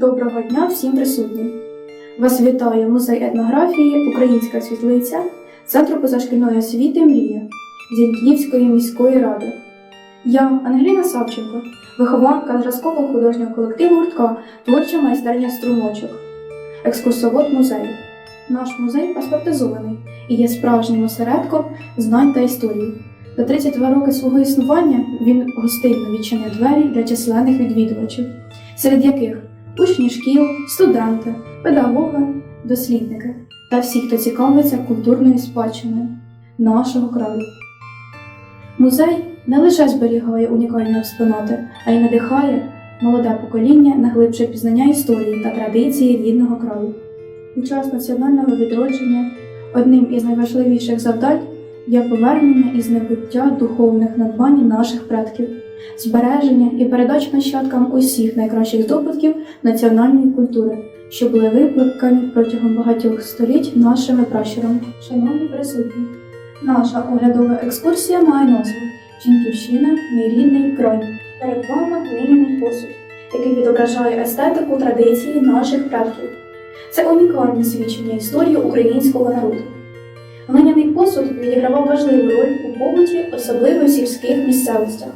Доброго дня всім присутнім! Вас вітає музей етнографії Українська світлиця Центру позашкільної освіти Мрія Зіньківської міської ради. Я Ангеліна Савченко, вихованка зразкового художнього колективу гуртка Творча майстерня струмочок, екскурсовод музею. Наш музей паспортизований і є справжнім осередком знань та історії. За 32 роки свого існування він гостинно відчинив двері для численних відвідувачів, серед яких учні шкіл, студенти, педагоги, дослідники та всі, хто цікавиться культурною спадщиною нашого краю. Музей не лише зберігає унікальні експонати, а й надихає молоде покоління на глибше пізнання історії та традиції рідного краю. У час національного відродження одним із найважливіших завдань є повернення із небуття духовних надбань наших предків, збереження і передача нащадкам усіх найкращих здобутків національної культури, що були викликані протягом багатьох століть нашими пращурами. Шановні присутні, наша оглядова екскурсія має назву Жінківщина, мій рідний край. Перед вами глиняний посуд, який відображає естетику традиції наших предків. Це унікальне свідчення історії українського народу. Глиняний посуд відігравав важливу роль у побуті, особливо в сільських місцевостях.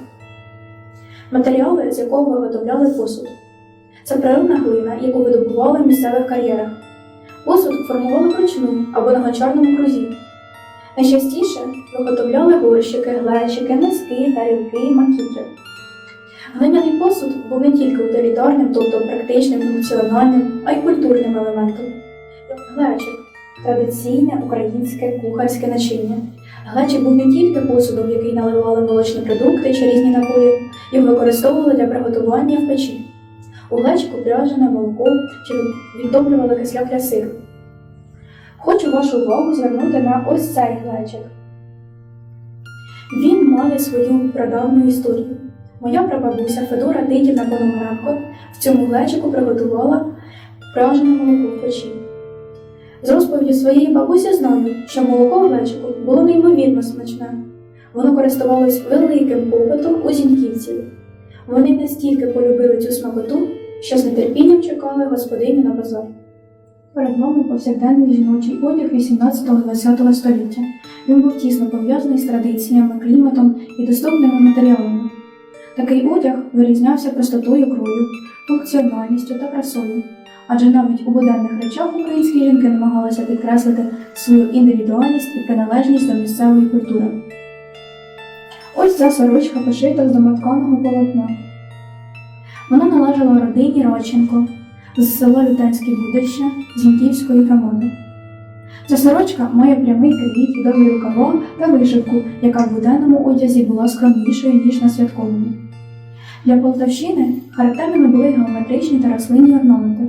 Матеріали, з якого виготовляли посуд. Це природна глина, яку видобували в місцевих кар'єрах. Посуд формували вручну або на гончарному крузі. Найчастіше виготовляли горщики, глечики, носки, тарілки, макітри. Глиняний посуд був не тільки утилітарним, тобто практичним, функціональним, а й культурним елементом. Глечик традиційне українське кухарське начиння. Глечик був не тільки посудом, який наливали молочні продукти чи різні напої, його використовували для приготування в печі. У глечику пряжене молоко чи відтоплювали кисляк для сиру. Хочу вашу увагу звернути на ось цей глечик. Він має свою прадавню історію. Моя прабабуся Федора Титівна Пономаренко в цьому глечику приготувала пряжене молоко в печі. З розповіді своєї бабусі знаю, що молоко в глечику було неймовірно смачне. Воно користувалось великим попитом у зіньківців. Вони настільки полюбили цю смакоту, що з нетерпінням чекали господиню на базар. Перед вами повсякденний жіночий одяг 18-20 століття. Він був тісно пов'язаний з традиціями, кліматом і доступними матеріалами. Такий одяг вирізнявся простотою крою, функціональністю та красою адже навіть у буденних речах українські жінки намагалися підкреслити свою індивідуальність і приналежність до місцевої культури. Ця сорочка пошита з домотканого полотна. Вона належала родині Родченко з села Вітанське Будище Зіньківської громади. Ця сорочка має прямий крій, довгий рукава та вишивку, яка в буденному одязі була скромнішою, ніж на святковому. Для Полтавщини характерними були геометричні та рослинні орнаменти.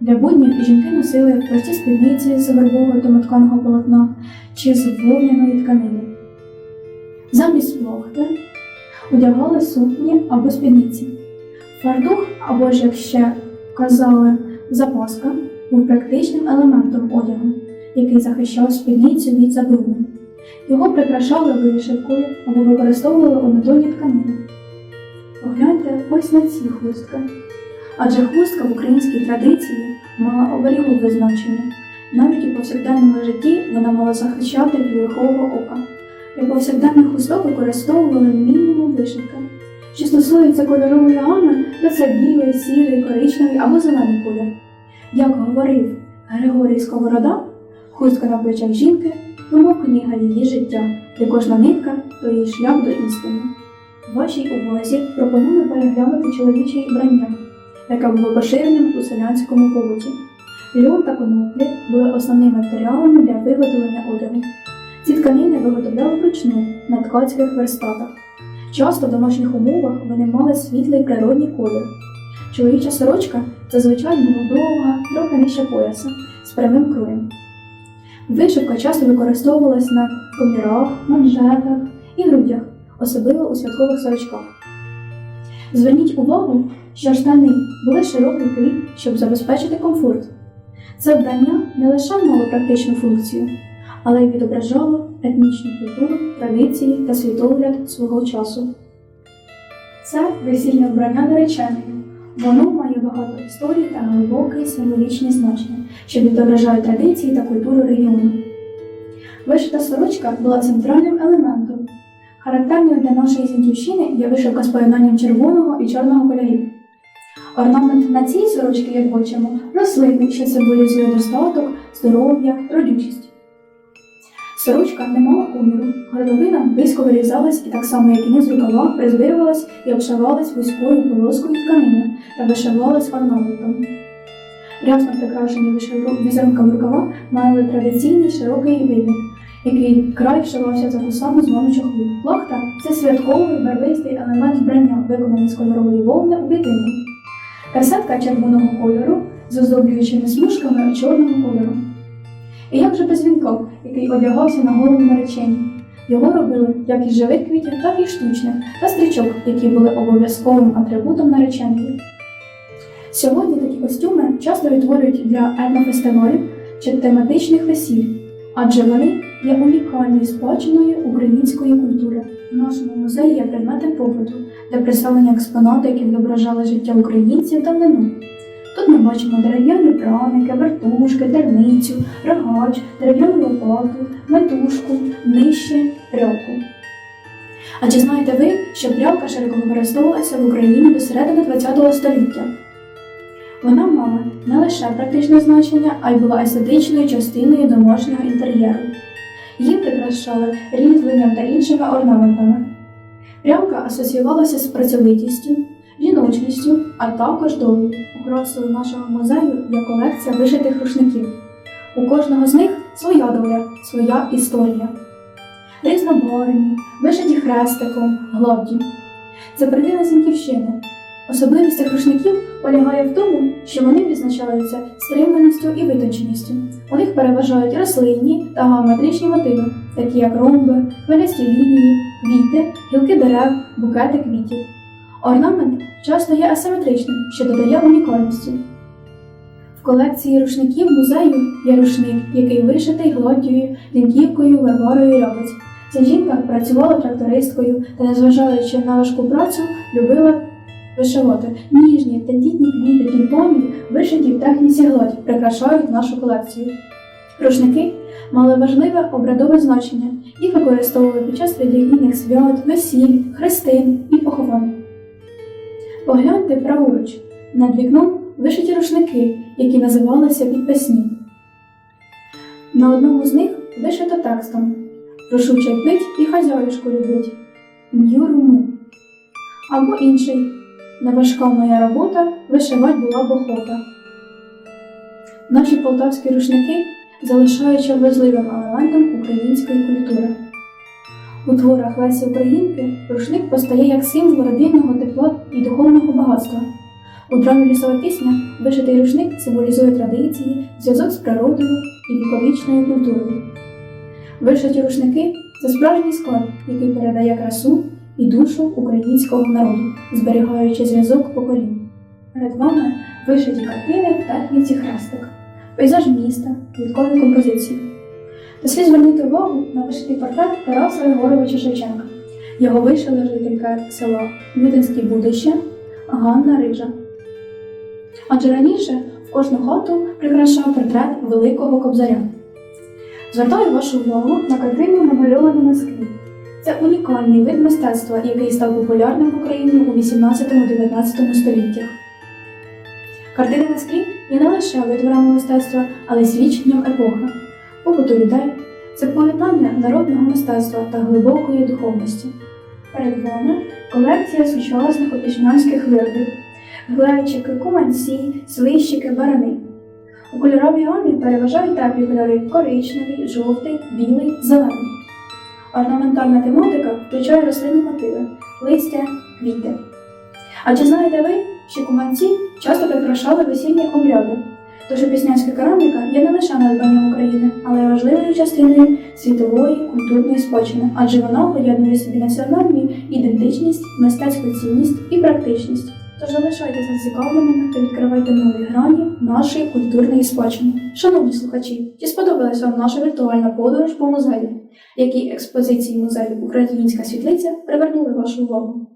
Для буднів жінки носили прості спідниці з вербового домотканого полотна чи з вовняної тканини. Замість плохти одягали сукні або спідниці. Фартух, або ж як ще казали, запаска, був практичним елементом одягу, який захищав спідницю від забруднень. Його прикрашали вишивкою або використовували у однотонні тканини. Погляньте ось на ці хустки. Адже хустка в українській традиції мала оберігове значення. Навіть у повсякденному житті вона мала захищати від лихого ока. Для повсякденних хусток використовували мінімум вишивки. Що стосується кольорової гами, то це білий, сірий, коричневий або зелений колір. Як говорив Григорій Сковорода, хустка на плечах жінки, тому книга її життя, де кожна нитка то її шлях до істини. Вашій увазі пропоную переглянути чоловіче вбрання яке було поширеним у селянському побуті. Льон та коноплі були основними матеріалами для виготовлення одягу. Ці тканини виготовляли вручну на ткацьких верстатах. Часто в домашніх умовах вони мали світлий природній колір. Чоловіча сорочка зазвичай була довга, трохи нижче пояса, з прямим кроєм. Вишивка часто використовувалась на комірах, манжетах і грудях, особливо у святкових сорочках. Зверніть увагу, що штани були широкий, щоб забезпечити комфорт. Це вбрання не лише мало практичну функцію, але й відображало етнічну культуру, традиції та світогляд свого часу. Це весільне вбрання нареченої, Воно має багато історій та глибоке символічне значення, що відображають традиції та культуру регіону. Вишита сорочка була центральним елементом. Характерною для нашої Зіньківщини є вишивка з поєднанням червоного і чорного кольорів. Орнамент на цій сорочці, як бачимо, рослинний, що символізує достаток, здоров'я, родючість. Сорочка не мала коміру, горловина близько вирізалась і так само, як і низ рукава, призбирувалась і обшивалась вузькою полоскою тканини та вишивалась орнаментом. Рясно прикрашені візерунками рукава мали традиційний широкий вибір, який край вшивався за саму зону чохлу. Плахта це святковий барвистий елемент вбрання, виконаний з кольорової вовни у клітинку. Касетка червоного кольору з оздоблюючими смужками чорного кольору. І як же без вінка, який одягався на голову наречені. Його робили як із живих квітів, так і штучних, та стрічок, які були обов'язковим атрибутом нареченої. Сьогодні такі костюми часто відтворюють для етнофестивалів чи тематичних весіль, адже вони є унікальною спадщиною української культури. В нашому музеї є предмети побуту, де представлені експонати, які відображали життя українців та давнину. Тут ми бачимо дерев'яні праники, вертушки, терницю, рогач, дерев'яну лопату, метушку, нижче, прялку. А чи знаєте ви, що прялка широко використовувалася в Україні до середини ХХ століття? Вона мала не лише практичне значення, а й була естетичною частиною домашнього інтер'єру. Її прикрашали різьбленням та іншими орнаментами. Прялка асоціювалася з працьовитістю, жіночністю, а також долею. Окрасою нашого музею є колекція вишитих рушників. У кожного з них своя доля, своя історія. Різнобарвні, вишиті хрестиком, гладдю. Це первина Зіньківщини. Особливість цих рушників полягає в тому, що вони відзначаються стриманістю і витонченістю. У них переважають рослинні та геометричні мотиви, такі як ромби, хвилясті лінії, квіти, гілки дерев, букети квітів. Орнамент часто є асиметричним, що додає унікальності. В колекції рушників музею є рушник, який вишитий гладдю лінківкою Варварою Рябець. Ця жінка працювала трактористкою та, незважаючи на важку працю, любила вишивати. Ніжні тендітні квіти тюльпанів, вишиті в техніці гладь, прикрашають нашу колекцію. Рушники мали важливе обрядове значення. Їх використовували під час релігійних свят, весіль, хрестин і поховань. Погляньте праворуч. Над вікном вишиті рушники, які називалися підписні. На одному з них вишито текстом Прошу пить і хазяюшку любить. Нюрму. Або інший Не важка моя робота, вишивать була б охота. Наші полтавські рушники залишаються важливим елементом української культури. У творах Лесі Українки рушник постає як символ родинного тепла і духовного багатства. У драмі лісова пісня вишитий рушник символізує традиції, зв'язок з природою і віковічною культурою. Вишиті рушники це справжній склад, який передає красу і душу українського народу, зберігаючи зв'язок поколінь. Перед вами вишиті картини техніці хрестик, пейзаж міста, квіткові композиції. Та слід звернути увагу на вишитий портрет Тараса Григоровича Шевченка. Його вишила жителька села Мютинське Будище Ганна Рижа. Адже раніше в кожну хату прикрашав портрет Великого Кобзаря. Звертаю вашу увагу на картину намальовану на. Це унікальний вид мистецтва, який став популярним в Україні у 18-19 століттях. Картини на склі є не лише витворами мистецтва, але й свідченням епохи, побуту людей. Це поєднання народного мистецтва та глибокої духовності. Перед вами колекція сучасних опішнянських виробів, глечики, куманці, свищики, барани. У кольоровій гамі переважають теплі кольори коричневий, жовтий, білий, зелений. Орнаментальна тематика включає рослинні мотиви, листя, квіти. А чи знаєте ви, що куманці часто прикрашали весільні обряди? Тож піснянська кераміка є не лише надбанням України, але й важливою частиною світової культурної спадщини, адже вона поєднує собі національну ідентичність, мистецьку цінність і практичність. Тож залишайтеся зацікавленими та відкривайте нові грані нашої культурної спадщини. Шановні слухачі, чи сподобалась вам наша віртуальна подорож по музею? Які експозиції музею Українська світлиця привернули вашу увагу?